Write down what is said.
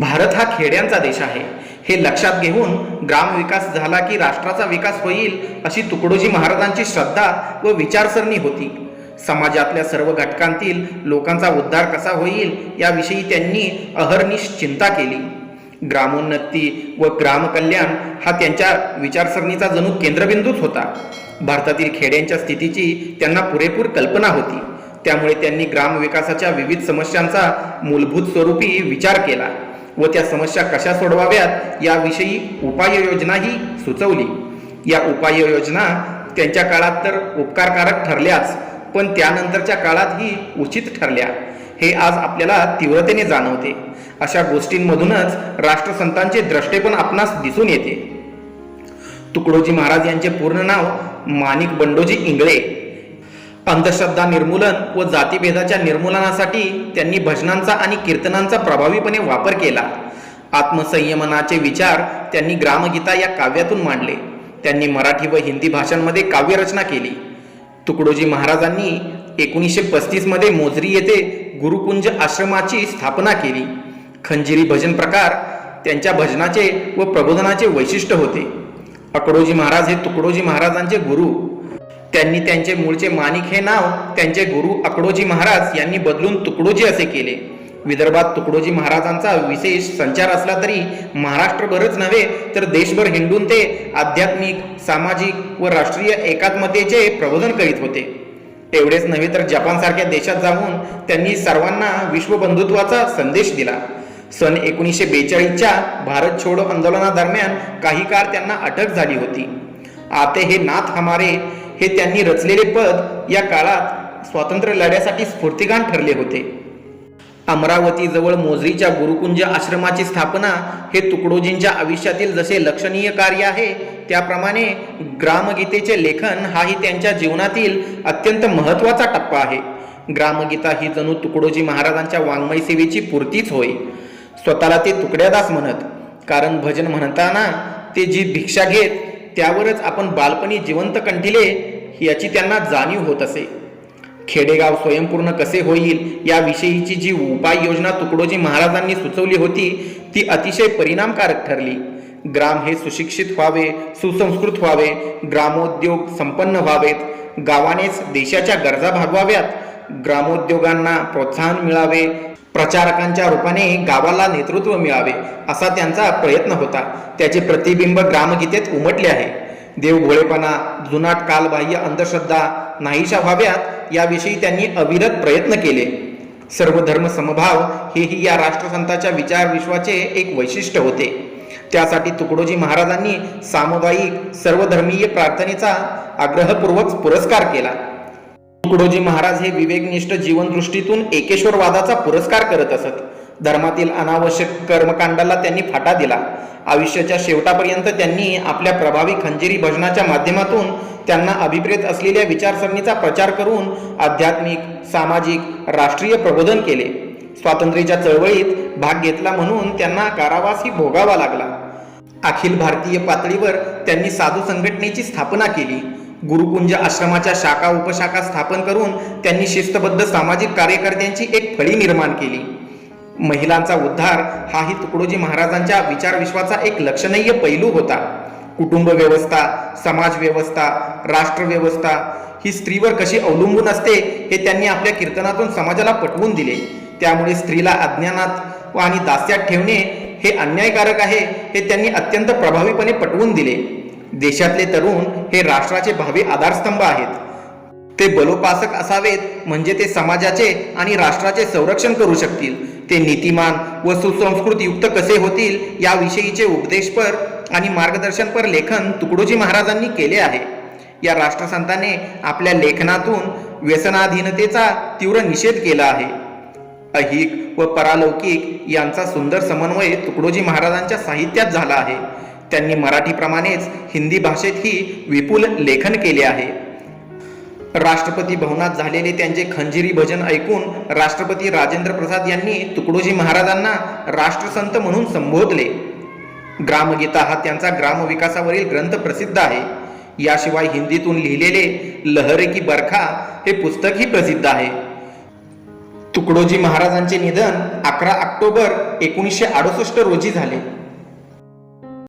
भारत हा खेड्यांचा देश आहे. हे लक्षात घेऊन ग्रामविकास झाला की राष्ट्राचा विकास होईल अशी तुकडोजी महाराजांची श्रद्धा व विचारसरणी होती. समाजातल्या सर्व घटकांतील लोकांचा उद्धार कसा होईल याविषयी त्यांनी अहर्निश चिंता केली. ग्रामोन्नती व ग्रामकल्याण हा त्यांच्या विचारसरणीचा जणू केंद्रबिंदूच होता. भारतातील खेड्यांच्या स्थितीची त्यांना पुरेपूर कल्पना होती. त्यामुळे त्यांनी ग्रामविकासाच्या विविध समस्यांचा मूलभूत स्वरूपी विचार केला. व त्या समस्या कशा सोडवाव्यात याविषयी उपाययोजनाही सुचवली. या उपाययोजना त्यांच्या काळात तर उपकारकारक ठरल्याच पण त्यानंतरच्या काळातही उचित ठरल्या. हे आज आपल्याला तीव्रतेने जाणवते. अशा गोष्टींमधूनच राष्ट्रसंतांचे द्रष्टेपण आपणास दिसून येते. तुकडोजी महाराज यांचे पूर्ण नाव माणिक बंडोजी इंगळे अंधश्रद्धा निर्मूलन व जातीभेदाच्या निर्मूलनासाठी त्यांनी भजनांचा आणि कीर्तनांचा प्रभावीपणे वापर केला. आत्मसंयमनाचे विचार त्यांनी ग्रामगीता या काव्यातून मांडले. त्यांनी मराठी व हिंदी भाषांमध्ये काव्यरचना केली. तुकडोजी महाराजांनी एकोणीसशे पस्तीसमध्ये मोजरी येथे गुरुकुंज आश्रमाची स्थापना केली. खंजिरी भजन प्रकार त्यांच्या भजनाचे व प्रबोधनाचे वैशिष्ट्य होते. अकडोजी महाराज हे तुकडोजी महाराजांचे गुरु त्यांनी त्यांचे मूळचे माणिक हे नाव त्यांचे गुरु अकडोजी महाराज यांनी बदलून तुकडोजी असे केले. विदर्भात तुकडोजी महाराजांचा विशेष संचार असला तरी महाराष्ट्रभरच नव्हे तर देशभर हिंडून ते आध्यात्मिक सामाजिक व राष्ट्रीय एकात्मतेचे प्रबोधन करीत होते. एवढेच नव्हे तर जपानसारख्या देशात जाऊन त्यांनी सर्वांना विश्वबंधुत्वाचा संदेश दिला. सन एकोणीसशे बेचाळीसच्या भारत छोडो आंदोलनादरम्यान काही काळ त्यांना अटक झाली होती. आते हे नाथ हमारे हे त्यांनी रचलेले पद या काळात स्वातंत्र्य लढ्यासाठी स्फूर्तिगान ठरले होते. अमरावतीजवळ मोजरीच्या गुरुकुंज आश्रमाची स्थापना हे तुकडोजींच्या आयुष्यातील जसे लक्षणीय कार्य आहे त्याप्रमाणे ग्रामगीतेचे लेखन हाही त्यांच्या जीवनातील अत्यंत महत्त्वाचा टप्पा आहे. ग्रामगीता ही जणू तुकडोजी महाराजांच्या वाङ्मय सेवेची पूर्तीच होय. स्वतःला ते तुकड्यादास म्हणत कारण भजन म्हणताना ते जी भिक्षा घेत त्यावरच आपण बालपणी जिवंत कंठिले याची त्यांना जाणीव होत असे. खेडेगाव स्वयंपूर्ण कसे होईल याविषयीची जी उपाययोजना तुकडोजी महाराजांनी सुचवली होती ती अतिशय परिणामकारक ठरली. ग्राम हे सुशिक्षित व्हावे सुसंस्कृत व्हावे ग्रामोद्योग संपन्न व्हावेत गावानेच देशाच्या गरजा भागवाव्यात ग्रामोद्योगांना प्रोत्साहन मिळावे प्रचारकांच्या रूपाने गावाला नेतृत्व मिळावे असा त्यांचा प्रयत्न होता. त्याचे प्रतिबिंब ग्रामगीतेत उमटले आहे. देवभोळेपणा जुनाट कालबाह्य अंधश्रद्धा नाहीशा व्हाव्यात याविषयी त्यांनी अविरत प्रयत्न केले. सर्वधर्म समभाव हेही या राष्ट्रसंताच्या विचार विश्वाचे एक वैशिष्ट्य होते. त्यासाठी तुकडोजी महाराजांनी सामुदायिक सर्वधर्मीय प्रार्थनेचा आग्रहपूर्वक पुरस्कार केला. तुकडोजी महाराज हे विवेकनिष्ठ जीवनदृष्टीतून एकेश्वरवादाचा पुरस्कार करत असत. धर्मातील अनावश्यक कर्मकांडाला त्यांनी फाटा दिला. आयुष्याच्या शेवटापर्यंत त्यांनी आपल्या प्रभावी खंजिरी भजनाच्या माध्यमातून त्यांना अभिप्रेत असलेल्या विचारसरणीचा प्रचार करून आध्यात्मिक सामाजिक राष्ट्रीय प्रबोधन केले. स्वातंत्र्याच्या चळवळीत भाग घेतला म्हणून त्यांना कारावासही भोगावा लागला. अखिल भारतीय पातळीवर त्यांनी साधू संघटनेची स्थापना केली. गुरुकुंज आश्रमाच्या शाखा उपशाखा स्थापन करून त्यांनी शिस्तबद्ध सामाजिक कार्यकर्त्यांची एक फळी निर्माण केली. महिलांचा उद्धार हाही तुकडोजी महाराजांच्या विचारविश्वाचा एक लक्षणीय पैलू होता. कुटुंब व्यवस्था समाज व्यवस्था राष्ट्रव्यवस्था ही स्त्रीवर कशी अवलंबून असते हे त्यांनी आपल्या कीर्तनातून समाजाला पटवून दिले. त्यामुळे स्त्रीला अज्ञानात व आणि दास्यात ठेवणे हे अन्यायकारक आहे हे त्यांनी अत्यंत प्रभावीपणे पटवून दिले. देशातले तरुण हे राष्ट्राचे भावी आधारस्तंभ आहेत. ते बलोपासक असावेत म्हणजे ते समाजाचे आणि राष्ट्राचे संरक्षण करू शकतील. ते नीतिमान व सुसंस्कृत युक्त कसे होतील याविषयीचे उपदेशपर आणि मार्गदर्शनपर लेखन तुकडोजी महाराजांनी केले आहे. या राष्ट्रसंताने आपल्या लेखनातून व्यसनाधीनतेचा तीव्र निषेध केला आहे. अहिक व परालौकिक यांचा सुंदर समन्वय तुकडोजी महाराजांच्या साहित्यात झाला आहे. त्यांनी मराठीप्रमाणेच हिंदी भाषेतही विपुल लेखन केले आहे. राष्ट्रपती भवनात झालेले त्यांचे खंजिरी भजन ऐकून राष्ट्रपती राजेंद्र प्रसाद यांनी तुकडोजी महाराजांना राष्ट्रसंत म्हणून संबोधले. ग्रामगीता हा त्यांचा ग्रामविकासावरील ग्रंथ प्रसिद्ध आहे. याशिवाय हिंदीतून लिहिलेले लहरे की बरखा हे पुस्तकही प्रसिद्ध आहे. तुकडोजी महाराजांचे निधन अकरा ऑक्टोबर एकोणीसशे अडुसष्ट रोजी झाले.